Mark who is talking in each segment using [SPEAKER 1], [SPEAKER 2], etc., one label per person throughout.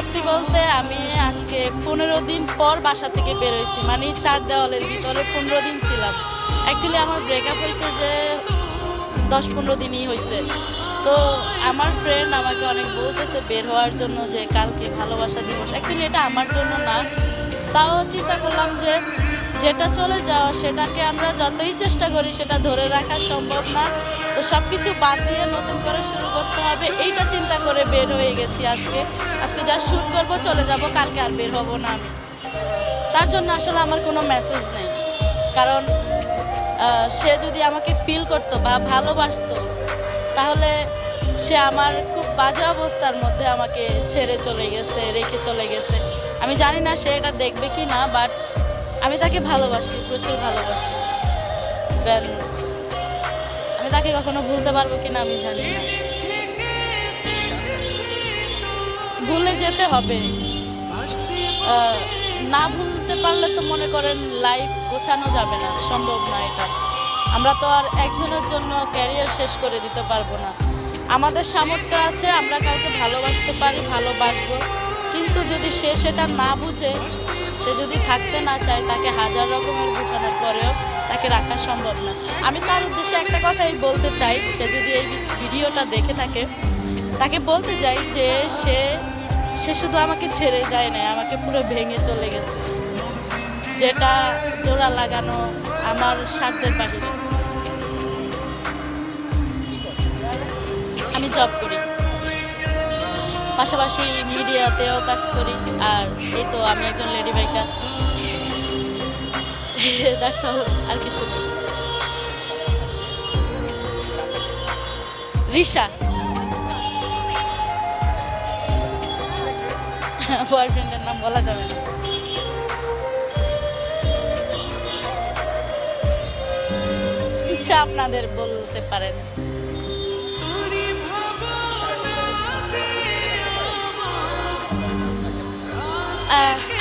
[SPEAKER 1] সত্যি বলতে আমি আজকে পনেরো দিন পর বাসা থেকে বেরোইছি মানে চার দেওয়ালের ভিতরে পনেরো দিন ছিলাম। অ্যাকচুয়ালি আমার ব্রেকআপ হয়েছে যে দশ পনেরো দিনই হয়েছে। তো আমার ফ্রেন্ড আমাকে অনেক বলতেছে বের হওয়ার জন্য যে কালকে ভালোবাসা দিবস। অ্যাকচুয়ালি এটা আমার জন্য না। তাও চিন্তা করলাম যে যেটা চলে যাওয়া সেটাকে আমরা যতই চেষ্টা করি সেটা ধরে রাখা সম্ভব না। তো সব কিছু বাদ দিয়ে নতুন করে শুরু করতে হবে। এইটা চিন্তা করে বের হয়ে গেছি আজকে। আজকে যা শ্যুট করব, চলে যাব। কালকে আর বের হব না আমি। তার জন্য আসলে আমার কোনো মেসেজ নেই। কারণ সে যদি আমাকে ফিল করতো বা ভালোবাসতো, তাহলে সে আমার খুব বাজে অবস্থার মধ্যে আমাকে ছেড়ে চলে গেছে, রেখে চলে গেছে। আমি জানি না সে এটা দেখবে কি না বাট আমি তাকে ভালোবাসি, প্রচুর ভালোবাসি। আমি তাকে কখনো ভুলতে পারব কিনা আমি জানি না। ভুলে যেতে হবে। না ভুলতে পারলে তো মনে করেন লাইফ গোছানো যাবে না, সম্ভব না এটা। আমরা তো আর একজনের জন্য ক্যারিয়ার শেষ করে দিতে পারব না। আমাদের সামর্থ্য আছে, আমরা কাউকে ভালোবাসতে পারি, ভালোবাসবো। কিন্তু যদি সে সেটা না বুঝে, সে যদি থাকতে না চায়, তাকে হাজার রকমের বোঝানোর পরেও তাকে রাখা সম্ভব না। আমি তার উদ্দেশ্যে একটা কথাই বলতে চাই, সে যদি এই ভিডিওটা দেখে থাকে, তাকে বলতে চাই যে সে সে শুধু আমাকে ছেড়ে যায় না আমাকে পুরো ভেঙে চলে গেছে। যেটা জোড়া লাগানো আমার স্বার্থের বাহিরে। আমি জব করি। পাশাপাশি মিডিয়াতেও কাজ করি। আর এই তো আমি একজন লেডি বাইকার। আর কিছু রিশা। বয়ফ্রেন্ডের নাম বলা যাবে না। ইচ্ছা আপনাদের বলতে পারেন।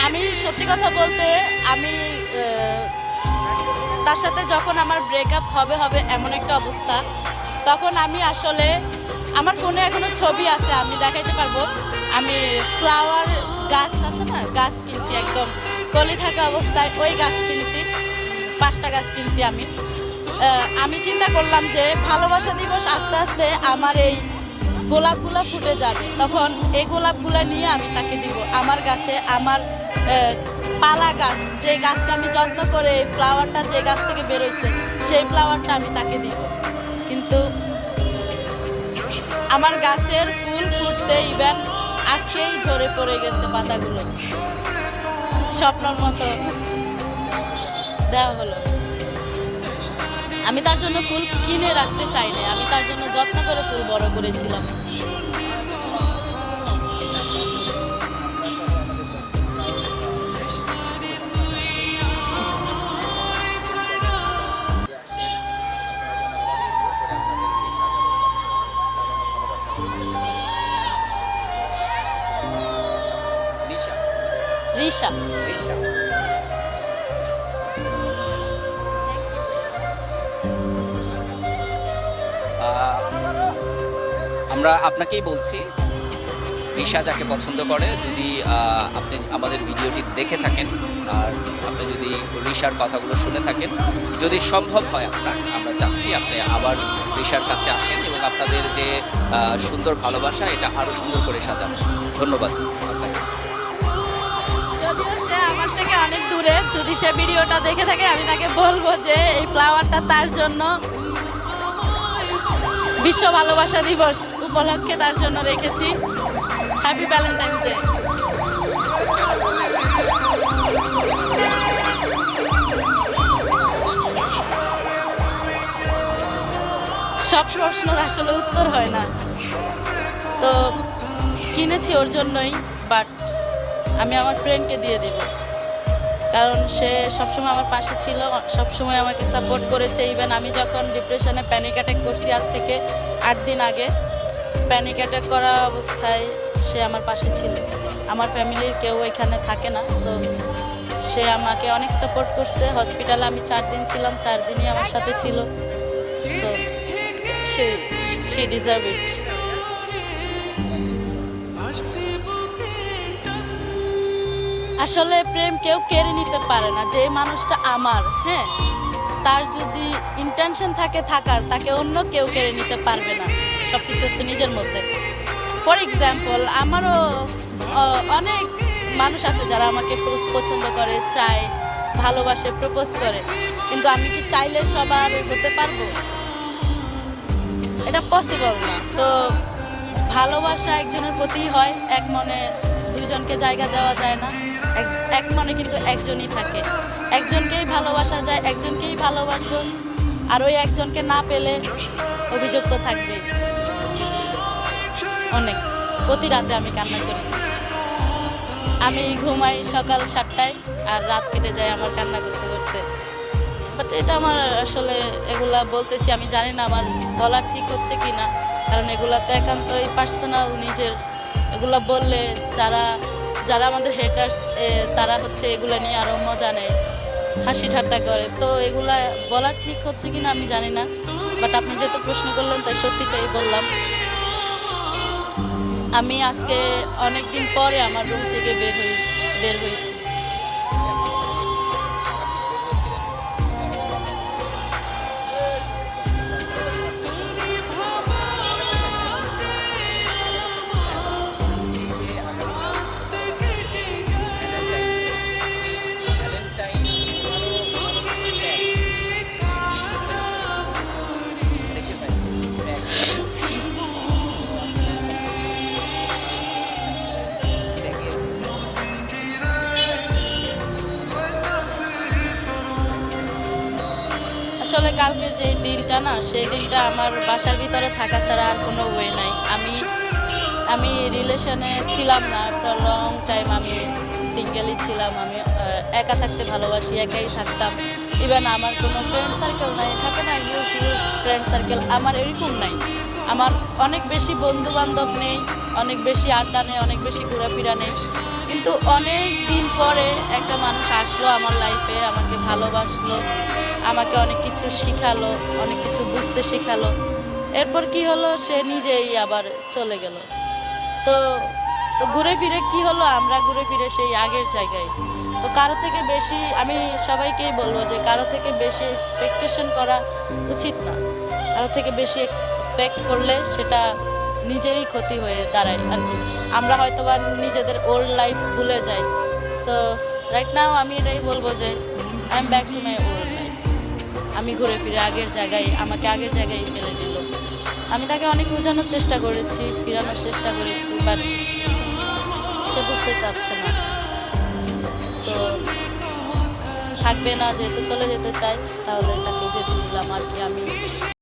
[SPEAKER 1] আমি সত্যি কথা বলতে আমি তার সাথে যখন আমার ব্রেকআপ হবে হবে এমন একটা অবস্থা, তখন আমি আসলে, আমার ফোনে এখনও ছবি আছে, আমি দেখাইতে পারব। আমি ফ্লাওয়ার গাছ আছে না, গাছ কিনছি একদম। কলি থাকা অবস্থায় ওই গাছ কিনছি, পাঁচটা গাছ কিনছি আমি। আমি চিন্তা করলাম যে ভালোবাসা দিবস আস্তে আস্তে আমার এই গোলাপগুলো ফুটে যাবে। তখন এই গোলাপগুলো নিয়ে আমি তাকে দিব। আমার গাছে, আমার পালা গাছ, যে গাছকে আমি যত্ন করে ফ্লাওয়ারটা যে গাছ থেকে বেরোইছে, সেই ফ্লাওয়ারটা আমি তাকে দিব। কিন্তু আমার গাছের ফুল ফুটছে ইভেন আজকেই ঝরে পড়ে গেছে পাতাগুলো। স্বপ্নর মতো দেওয়া হলো। আমি তার জন্য ফুল কিনে রাখতে চাই না আমি তার জন্য যত্ন করে ফুল বড় করেছিলাম। রিশা
[SPEAKER 2] আমরা আপনাকেই বলছি রিশা যাকে পছন্দ করে, যদি আপনি আমাদের ভিডিওটি দেখে থাকেন, আর আপনি যদি রিশার কথাগুলো শুনে থাকেন, যদি সম্ভব হয় আপনার, আমরা চাচ্ছি আপনি আবার রিশার কাছে আসেন এবং আপনাদের যে সুন্দর ভালোবাসা, এটা আরও সুন্দর করে সাজান। ধন্যবাদ
[SPEAKER 1] সে আমার থেকে অনেক দূরে, যদি সে ভিডিওটা দেখে থাকে, আমি তাকে বলব যে এই ফ্লাওয়ারটা তার জন্য। বিশ্ব ভালোবাসা দিবস উপলক্ষে তার জন্য রেখেছি। হ্যাপি ভ্যালেন্টাইন ডে সব প্রশ্নর আসলে উত্তর হয় না। তো কিনেছি ওর জন্যই বাট আমি আমার ফ্রেন্ডকে দিয়ে দেব। কারণ সে সবসময় আমার পাশে ছিল, সবসময় আমাকে সাপোর্ট করেছে। ইভেন আমি যখন ডিপ্রেশনে প্যানিক অ্যাটাক করছি আজ থেকে আট দিন আগে প্যানিক অ্যাটাক করা অবস্থায় সে আমার পাশে ছিল। আমার ফ্যামিলির কেউ এখানে থাকে না সো সে আমাকে অনেক সাপোর্ট করছে। হসপিটালে আমি চার দিন ছিলাম, চার দিনই আমার সাথে ছিল। সো, সে ডিজার্ভ ইট আসলে প্রেম কেউ কেড়ে নিতে পারে না, যে মানুষটা আমার হ্যাঁ? তার যদি ইন্টেনশন থাকে থাকার, তাকে অন্য কেউ কেড়ে নিতে পারবে না। সব কিছু হচ্ছে নিজের মধ্যে। ফর এক্সাম্পল আমারও অনেক মানুষ আছে যারা আমাকে পছন্দ করে, চায়, ভালোবাসে প্রপোজ করে। কিন্তু আমি কি চাইলে সবার হতে পারব? এটা পসিবল না। তো ভালোবাসা একজনের প্রতি হয়, এক মনে দুজনকে জায়গা দেওয়া যায় না। এক- মনে কিন্তু একজনই থাকে। একজনকেই ভালোবাসা যায়, একজনকেই ভালোবাসবো। আর ওই একজনকে না পেলে অভিযোগ তো থাকবেই অনেক। প্রতি রাতে আমি কান্না করি। আমি ঘুমাই সকাল সাতটায় আর রাত কেটে যায় আমার কান্না করতে করতে। বাট এটা আমার আসলে এগুলা বলতেছি, আমি জানি না আমার বলা ঠিক হচ্ছে কি না কারণ এগুলা তো একান্তই পার্সোনাল নিজের। এগুলা বললে যারা যারা আমাদের হেটার্স তারা হচ্ছে এগুলো নিয়ে আরও মজা নেয়, হাসি ঠাট্টা করে। তো এগুলা বলা ঠিক হচ্ছে কিনা আমি জানি না বাট আপনি যেহেতু প্রশ্ন করলেন, তাই সত্যিটাই বললাম। আমি আজকে অনেক দিন পরে আমার রুম থেকে বের হয়ে বের হয়েছি। আসলে কালকের যে দিনটা না, সেই দিনটা আমার বাসার ভিতরে থাকা ছাড়া আর কোনো ওয়ে নাই। আমি আমি রিলেশনে ছিলাম না একটা লং টাইম আমি সিঙ্গেলই ছিলাম, আমি একা থাকতে ভালোবাসি, একাই থাকতাম। ইভেন আমার কোনো ফ্রেন্ড সার্কেল নাই, থাকে না ইউজ ইউজ ফ্রেন্ড সার্কেল আমার এরকম নাই। আমার অনেক বেশি বন্ধু বান্ধব নেই অনেক বেশি আড্ডা নেই অনেক বেশি ঘোরাফেরা নেই কিন্তু অনেক দিন পরে একটা মানুষ আসলো আমার লাইফে আমাকে ভালোবাসলো, আমাকে অনেক কিছু শিখালো, অনেক কিছু বুঝতে শেখালো। এরপর কি হলো? সে নিজেই আবার চলে গেল। তো তো ঘুরে ফিরে কি হলো? আমরা ঘুরে ফিরে সেই আগের জায়গায়। তো কারও থেকে বেশি, আমি সবাইকেই বলব যে কারও থেকে বেশি এক্সপেকটেশন করা উচিত না। কারও থেকে বেশি এক্সপেক্ট করলে সেটা নিজেরই ক্ষতি হয়ে দাঁড়ায় আর কি। আমরা হয়তো বা নিজেদের ওল্ড লাইফ ভুলে যাই। সো রাইট নাও আমি এটাই বলব যে I am back to my old life আমি ঘুরে ফিরে আগের জায়গায়, আমাকে আগের জায়গায় ফেলে দিল। আমি তাকে অনেক বোঝানোর চেষ্টা করেছি, ফিরানোর চেষ্টা করেছি বাট সে বুঝতে চাচ্ছে না। তো থাকবে না, যেহেতু চলে যেতে চাই তাহলে তাকে যেতে দিলাম আর কি আমি।